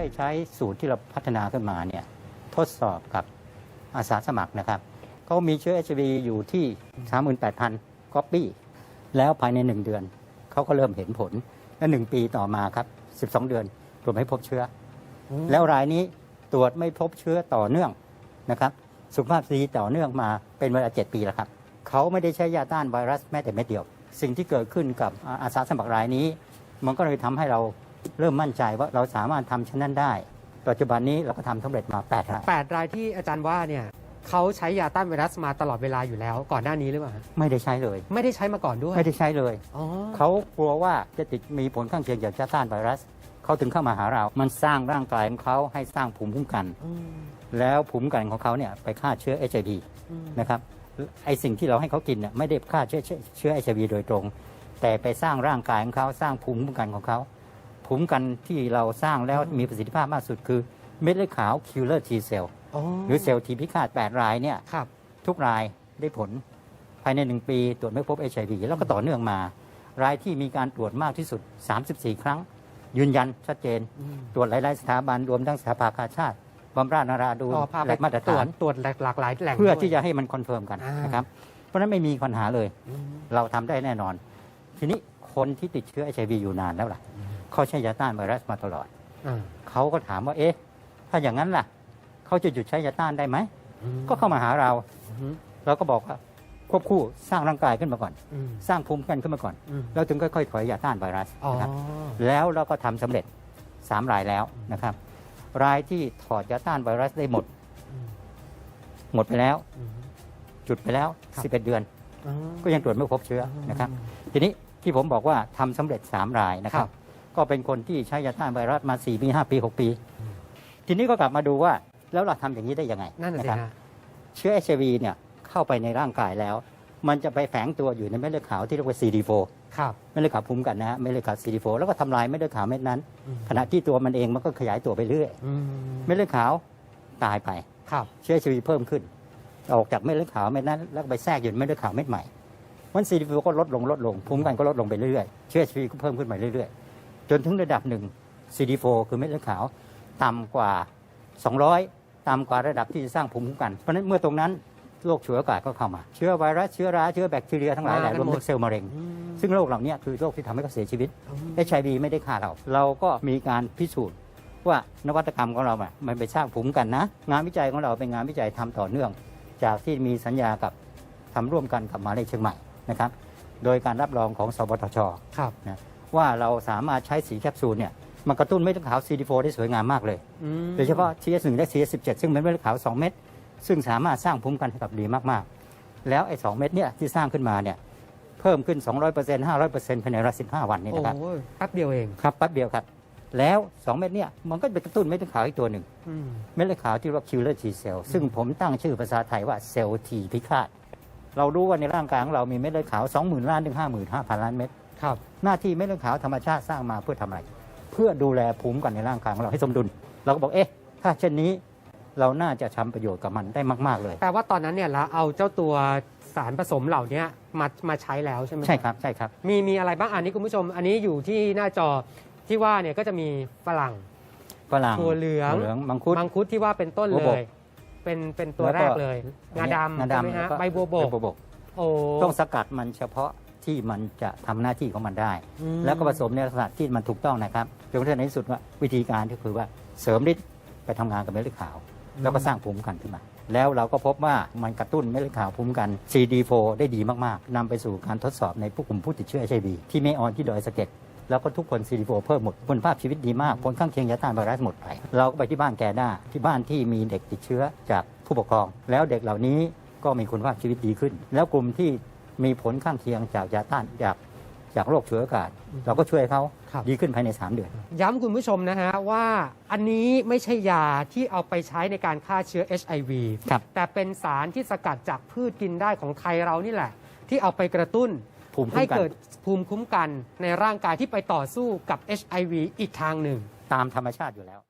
ได้ใช้สูตรที่เราพัฒนาขึ้นมาเนี่ยทดสอบกับอาสาสมัครนะครับเขามีเชื้อ HIV อยู่ที่ 38,000ก๊อปปี้แล้วภายใน 1 เดือน เขาก็เริ่มเห็นผลและ1ปีต่อมาครับ 12 เดือนตรวจไม่พบเชื้อ แล้วรายนี้ตรวจไม่พบเชื้อต่อเนื่องนะครับสุขภาพดีต่อเนื่องมาเป็นเวลา 7 ปีแล้วครับเขาไม่ได้ใช้ยาต้านไวรัสแม้แต่เม็ดเดียว สิ่งที่เกิดขึ้นกับอาอาสาสมัครรายนี้ มันก็เลยทำให้เรา เริ่มมั่นใจว่าเราสามารถทำเช่นนั้นได้ ปัจจุบันนี้เราก็ทำสำเร็จมา8รายแปดรายที่อาจารย์ว่าเนี่ยเขาใช้ยาต้านไวรัสมาตลอดเวลาอยู่แล้ว ก่อนหน้านี้หรือเปล่าฮะไม่ได้ใช้เลย ไม่ได้ใช้มาก่อนด้วย ไม่ได้ใช้เลยอ๋อเขากลัวว่าจะติดมีผลข้างเคียงจากยาต้านไวรัสเขาถึงเข้ามาหาเรา มันสร้างร่างกายของเขาให้สร้างภูมิคุ้มกันอืมแล้วภูมิคุ้มกันของเขาเนี่ยไปฆ่าเชื้อ HIV อืมนะครับไอสิ่งที่เราให้เขากินเนี่ยไม่ได้ฆ่าเชื้อเชื้อเชื้อ HIV โดยตรง แต่ไปสร้างร่างกายของเขาสร้างภูมิคุ้มกันของเขา ภูมิคุ้มกันที่เราสร้างแล้วมีประสิทธิภาพมากสุดคือเม็ดเลือดขาว killer T cell อ๋อหรือเซลล์ทีพิฆาต8รายเนี่ยครับทุกรายได้ผลภายใน 1 ปีตรวจไม่พบ HIV แล้วก็ต่อเนื่องมา รายที่มีการตรวจมากที่สุด 34 ครั้ง ยืนยันชัดเจนอืมตรวจหลาย ๆ สถาบันรวมทั้งสถาภากาชาติบำราศนาราดูนอ๋อพาไปและมาตรตรวฐาจนตรวจหลากหลายแหล่งเพื่อด้วยที่จะให้มันคอนเฟิร์มกันอ่านนะครับเพราะฉะนั้นไม่มีปัญหาเลยอืมเราทำได้แน่นอน ทีนี้คนที่ติดเชื้อ HIV อยู่นานแล้วล่ะ เขาใช้ยาต้านไวรัสมาตลอด อ่าเขาก็ถามว่า เอ๊ะ ถ้าอย่างนั้นล่ะ เขาจะหยุดใช้ยาต้านได้ไหม อืมก็เข้ามาหาเรา อืมเราก็บอกว่าควบคู่สร้างร่างกายขึ้นมาก่อน อืมสร้างภูมิคุ้มกันขึ้นมาก่อน อืมแล้วถึงค่อยๆถอยยาต้านไวรัสอ๋อนะครับ แล้วเราก็ทำสำเร็จ 3 รายแล้วนะครับ รายที่ถอดยาต้านไวรัสได้หมด อืมหมดไปแล้ว อืม จุดไปแล้ว ครับ 11 เดือน อ๋อ ก็ยังตรวจไม่พบเชื้อนะครับ ทีนี้ที่ผมบอกว่าทำสำเร็จ 3 รายนะคครัรับบ ก็เป็นคนที่ใช้ยาต้านไวรัสมา 4 ปี 5 ปี 6 ปี ทีนี้ก็กลับมาดูว่าแล้วเราทำอย่างนี้ได้ยังไงนั่นน่ะสิครับฮะเชื้อ HIV เนี่ยเข้าไปในร่างกายแล้ว มันจะไปแฝงตัวอยู่ในเม็ดเลือดขาวที่เรียกว่า CD4 ครับเม็ดเลือดขาวภูมิคุ้มกันนะฮะเม็ดเลือดขาว CD4 แล้วก็ทำลายเม็ดเลือดขาวเม็ดนั้นอืมขณะที่ตัวมันเองมันก็ขยายตัวไปเรื่อยอืมเม็ดเลือดขาวตายไปครับเชื้อ HIV เพิ่มขึ้น ออกจากเม็ดเลือดขาวเม็ดนั้น แล้วก็ไปแทรกอยู่ในเม็ดเลือดขาวเม็ดใหม่วัน CD4 ก็ลดลงลดลงภูมิคุ้มกันก็ลดลงไปเรื่อยๆเชื้อ HIV ก็เพิ่มขึ้นไปเรื่อยๆ จนถึงระดับหนึ่ง CD4 คือเม็ดเลือดขาวต่ำกว่า 200 ต่ำกว่าระดับที่จะสร้างภูมิคุ้มกัน เพราะฉะนั้นเมื่อตรงนั้นโรคฉวยโอกาสก็เข้ามา เชื้อไวรัสเชื้อราเชื้อแบคทีเรียทั้งหลายแหละรวมถึงเซลล์มะเร็งอืมซึ่งโรคเหล่านี้คือโรคที่ทำให้เขาเสียชีวิตอืม HIV ไม่ได้ฆ่าเรา เราก็มีการพิสูจน์ว่านวัตกรรมของเราอะมันไปสร้างภูมิคุ้มกันนะ งานวิจัยของเราเป็นงานวิจัยทำต่อเนื่อง จากที่มีสัญญากับทำร่วมกันกับมหาเลขเชียงใหม่นะครับ โดยการรับรองของสปทชครับนะ ว่าเราสามารถใช้สีแคปซูลเนี่ยมันกระตุ้นเม็ดเลือดขาว CD4 ได้สวยงามมากเลยอืมโดยเฉพาะ TS1 และ TS17 ซึ่งเป็นเม็ดเลือดขาว 2 เม็ดซึ่งสามารถสร้างภูมิคุ้มกันให้กับดีมากๆ แล้วไอ้ 2 เม็ดเนี่ยที่สร้างขึ้นมาเนี่ยเพิ่มขึ้น 200% 500%ภายในเวลา15 วันนี่โอ้นะครับยแป๊บเดียวเองครับแป๊บเดียวครับ แล้ว 2 เม็ดเนี่ยมันก็ไปกระตุ้นเม็ดเลือดขาวอีกตัวหนึ่งอืมเม็ดเลือดขาวที่เรียกว่า killer T cell ซึ่งผมตั้งชื่อภาษาไทยว่าเซลล์ T พิฆาตเรารู้ว่าในร่างกายของเรามีเม็ดเลือดขาว 20,000ล้านถึง55,000ล้านเม็ด ครับ หน้าที่เม็ดเลือดขาวธรรมชาติสร้างมาเพื่อทำอะไร เพื่อดูแลภูมิคุ้มกันในร่างกายของเราให้สมดุล เราก็บอกเอ๊ะ ถ้าเช่นนี้เราน่าจะทำประโยชน์กับมันได้มาก ๆ เลย แปลว่าตอนนั้นเนี่ยเราเอาเจ้าตัวสารผสมเหล่านี้มามาใช้แล้วใช่ไหม ใช่ครับใช่ครับ มีมีอะไรบ้างอันนี้คุณผู้ชม อันนี้อยู่ที่หน้าจอที่ว่าเนี่ยก็จะมีฝรั่ง ฝรั่งถั่วเหลือง ถั่วเหลืองมังคุด มังคุดที่ว่าเป็นต้นบัวเลบกยเป็นเป็นตัวแล้วแรก็กเลย งาดำงาใช่ไหมดำฮะแล้วก็ใบบัวบใบกบัวบก โอ้ต้องสกัดมันเฉพาะ ที่มันจะทำหน้าที่ของมันได้อืมแล้วก็ผสมในลักษณะที่มันถูกต้องนะครับจนกระทั่งในที่สุดว่าวิธีการก็คือว่าเสริมฤทธิ์ไปทำงานกับเม็ดเลือดขาว แล้วก็สร้างภูมิคุ้มกันขึ้นมา แล้วเราก็พบว่ามันกระตุ้นเม็ดเลือดขาวภูมิคุ้มกัน CD4 ได้ดีมากๆนำไปสู่การทดสอบในผู้กลุ่มผู้ติดเชื้อ HIV ที่ไม่ออนที่ดอยสะเก็ดแล้วก็ทุกคน CD4 เพิ่มหมดคุณภาพชีวิตดีมากผลข้างเคียงยาต้านไวรัสหมดไป เราก็ไปที่บ้านแกด้าที่บ้านที่มีเด็กติดเชื้อจากผู้ปกครอง แล้วเด็กเหล่านี้ก็มีคุณภาพชีวิตดีขึ้น แล้วกลุ่มที่ มีผลข้างเคียงจากยาต้านจากจากโรคฉวยโอกาสเราก็ช่วยเขาครับ ดีขึ้นภายใน 3 เดือน ย้ำคุณผู้ชมนะฮะว่าอันนี้ไม่ใช่ยาที่เอาไปใช้ในการฆ่าเชื้อ HIV ครับ แต่เป็นสารที่สกัดจากพืชกินได้ของไทยเรานี่แหละ ที่เอาไปกระตุ้น ภูมิคุ้ให้มกันเกิดภูมิคุ้มกันในร่างกายที่ไปต่อสู้กับ HIV อีกทางหนึ่ง ตามธรรมชาติอยู่แล้ว